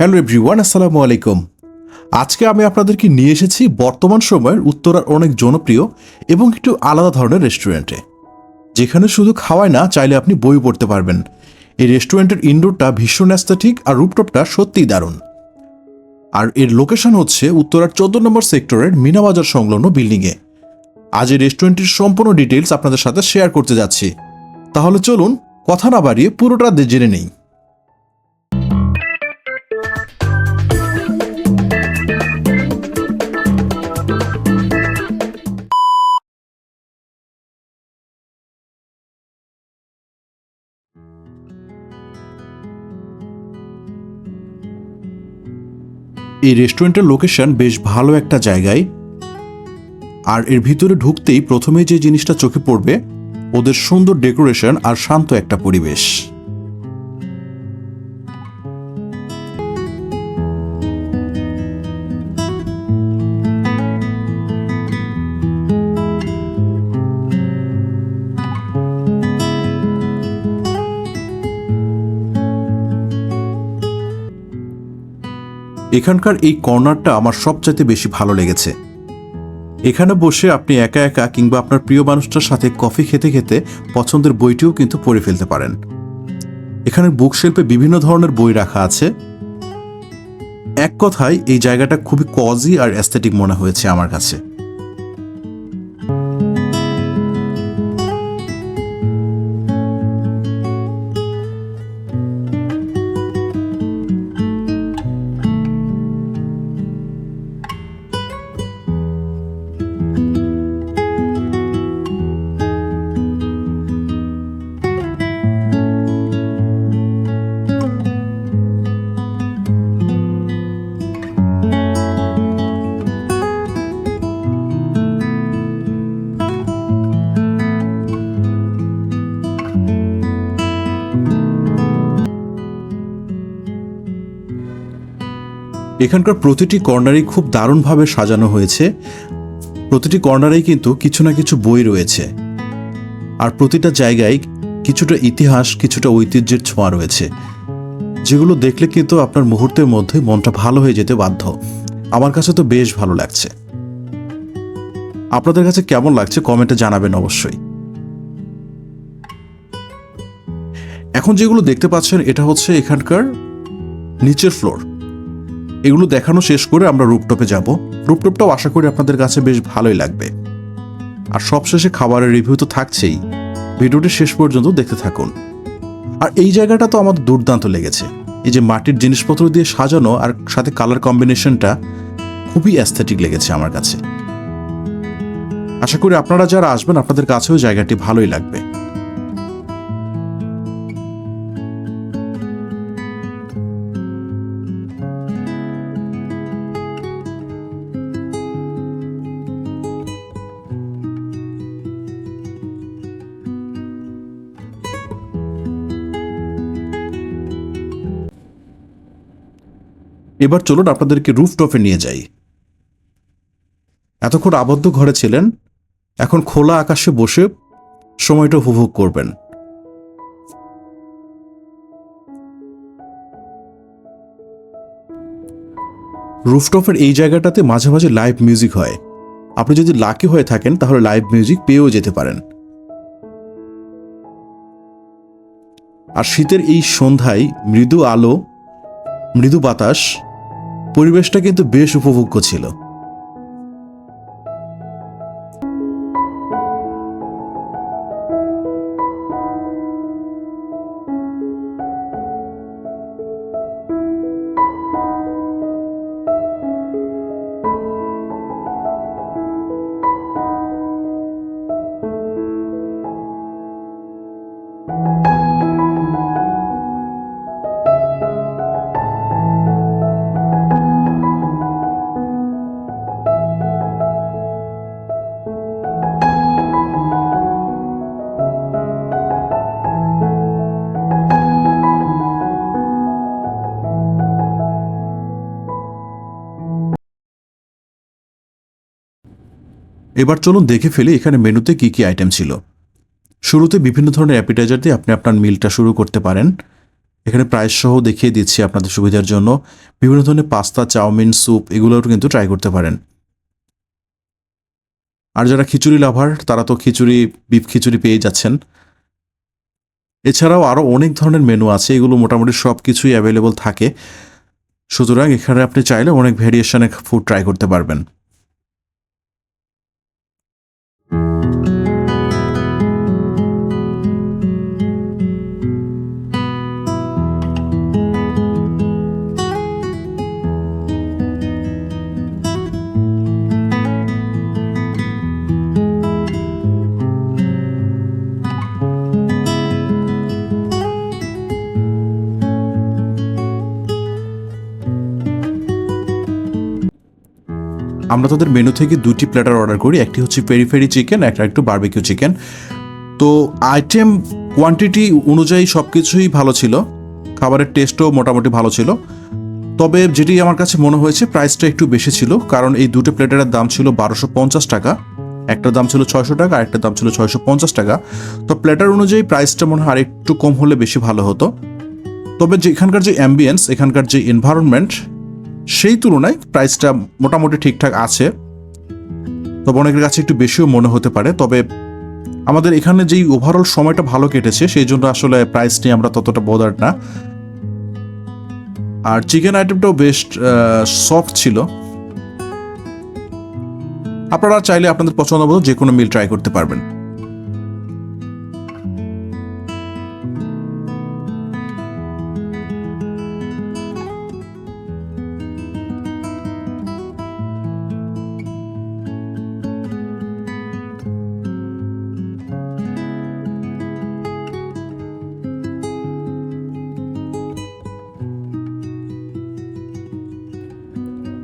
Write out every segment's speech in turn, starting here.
Hello everyone, আসসালামু আলাইকুম। আজকে আমি আপনাদেরকে নিয়ে এসেছি বর্তমান সময়ের উত্তরার অনেক জনপ্রিয় এবং একটু আলাদা ধরনের রেস্টুরেন্টে। যেখানে শুধু খাওয়ায় না, চাইলে আপনি বই পড়তে পারবেন। এই রেস্টুরেন্টের ইনডোরটা ভীষণ অ্যাস্থেটিক আর রুপটপটা সত্যিই দারুণ। আর এর লোকেশন হচ্ছে উত্তরার চোদ্দ নম্বর সেক্টরের মিনাবাজার সংলগ্ন বিল্ডিংয়ে। আজ এই রেস্টুরেন্টটির সম্পূর্ণ ডিটেলস আপনাদের সাথে শেয়ার করতে যাচ্ছি। তাহলে চলুন, কথা না বাড়িয়ে পুরোটা জেনে নেই। এই রেস্টুরেন্টের লোকেশন বেশ ভালো একটা জায়গায়। আর এর ভিতরে ঢুকতেই প্রথমে যে জিনিসটা চোখে পড়বে, ওদের সুন্দর ডেকোরেশন আর শান্ত একটা পরিবেশ। এখানকার এই কর্নারটা আমার সবচাইতে বেশি ভালো লেগেছে। এখানে বসে আপনি একা একা কিংবা আপনার প্রিয় মানুষটার সাথে কফি খেতে খেতে পছন্দের বইটিও কিন্তু পড়ে ফেলতে পারেন। এখানে বুকশেল্পে বিভিন্ন ধরনের বই রাখা আছে। এক কথায়, এই জায়গাটা খুবই কজি আর অ্যাস্থেটিক মনে হয়েছে আমার কাছে। এখানকার প্রতিটি কর্নারই খুব দারুণভাবে সাজানো হয়েছে। প্রতিটি কর্নারেই কিন্তু কিছু না কিছু বই রয়েছে। আর প্রতিটা জায়গায় কিছুটা ইতিহাস, কিছুটা ঐতিহ্যের ছোঁয়া রয়েছে। যেগুলো দেখলে কিন্তু আপনার মুহূর্তের মধ্যে মনটা ভালো হয়ে যেতে বাধ্য। আমার কাছে তো বেশ ভালো লাগছে। আপনাদের কাছে কেমন লাগছে কমেন্টে জানাবেন অবশ্যই। এখন যেগুলো দেখতে পাচ্ছেন, এটা হচ্ছে এখানকার নিচের ফ্লোর। এগুলো দেখানো শেষ করে আমরা রুপটপে যাব। রুপটপটাও আশা করি আপনাদের কাছে বেশ ভালোই লাগবে। আর সবশেষে খাবারের রিভিউ তো থাকছেই। ভিডিওটি শেষ পর্যন্ত দেখতে থাকুন। আর এই জায়গাটা তো আমাদের দুর্দান্ত লেগেছে। এই যে মাটির জিনিসপত্র দিয়ে সাজানো আর সাথে কালার কম্বিনেশনটা খুবই অ্যাস্থেটিক লেগেছে আমার কাছে। আশা করি আপনারা যারা আসবেন, আপনাদের কাছেও জায়গাটি ভালোই লাগবে। এবার চলুন আপনাদেরকে রুফটপে নিয়ে যাই। এতক্ষণ আবদ্ধ ঘরে ছিলেন, এখন খোলা আকাশে বসে সময়টা উপভোগ করবেন। রুফটপের এই জায়গাটাতে মাঝে মাঝে লাইভ মিউজিক হয়। আপনি যদি লাকি হয়ে থাকেন, তাহলে লাইভ মিউজিক পেয়েও যেতে পারেন। আর শীতের এই সন্ধ্যায় মৃদু আলো, মৃদু বাতাস পরিবেশটা কিন্তু বেশ উপভোগ্য ছিল। এবার চলুন দেখে ফেলি এখানে মেনুতে কি কি আইটেম ছিল। শুরুতে বিভিন্ন ধরনের অ্যাপিটাইজার দিয়ে আপনি আপনার মিলটা শুরু করতে পারেন। এখানে প্রাইস সহ দেখিয়ে দিচ্ছি আপনাদের সুবিধার জন্য। বিভিন্ন ধরনের পাস্তা চাউমিন স্যুপ এগুলোও কিন্তু ট্রাই করতে পারেন। আর যারা খিচুড়ি লাভার তারা তো খিচুড়ি বিফ খিচুড়ি পেয়ে যাচ্ছেন। এছাড়াও আরও অনেক ধরনের মেনু আছে, এগুলো মোটামুটি সব কিছুই অ্যাভেলেবল থাকে। সুতরাং এখানে আপনি চাইলে অনেক ভেরিয়েশনের ফুড ট্রাই করতে পারবেন। আমরা তাদের মেনু থেকে দুটি প্ল্যাটার অর্ডার করি, একটি হচ্ছে পেরি ফেরি চিকেন একটা একটু বারবিকিউ চিকেন তো আইটেম কোয়ান্টিটি অনুযায়ী সব কিছুই ভালো ছিল, খাবারের টেস্টও মোটামুটি ভালো ছিল। তবে যেটি আমার কাছে মনে হয়েছে প্রাইসটা একটু বেশি ছিল, কারণ এই দুটো প্লেটারের দাম ছিল বারোশো পঞ্চাশ টাকা। একটার দাম ছিল ছয়শো টাকা, আর একটার দাম ছিল ছয়শো পঞ্চাশ টাকা। তো প্লেটার অনুযায়ী প্রাইসটা মনে হয় আরেকটু কম হলে বেশি ভালো হতো। তবে যে এখানকার যে অ্যাম্বিয়েন্স এখানকার যে এনভায়রনমেন্ট সেই তুলনায় প্রাইসটা মোটামুটি ঠিকঠাক আছে। তবে অনেকের কাছে একটু বেশিও মনে হতে পারে, তবে আমাদের এখানে যেই ওভারঅল সময়টা ভালো কেটেছে, সেই জন্য আসলে প্রাইস নিয়ে আমরা ততটা বোদার না। আর চিকেন আইটেমটাও বেশ সফট ছিল। আপনারা চাইলে আপনাদের পছন্দ মতো যে কোনো মিল ট্রাই করতে পারবেন।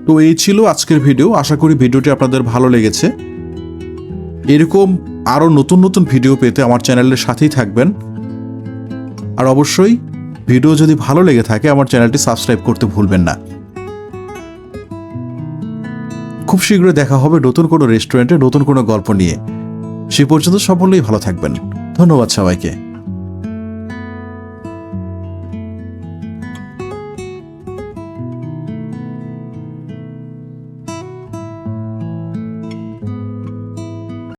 তো এই ছিল আজকের ভিডিও। আশা করি ভিডিওটি আপনাদের ভালো লেগেছে। এরকম আরও নতুন নতুন ভিডিও পেতে আমার চ্যানেলের সাথেই থাকবেন। আর অবশ্যই ভিডিও যদি ভালো লেগে থাকে, আমার চ্যানেলটি সাবস্ক্রাইব করতে ভুলবেন না। খুব শীঘ্রই দেখা হবে নতুন কোনো রেস্টুরেন্টে নতুন কোনো গল্প নিয়ে। সে পর্যন্ত সকলেই ভালো থাকবেন। ধন্যবাদ সবাইকে।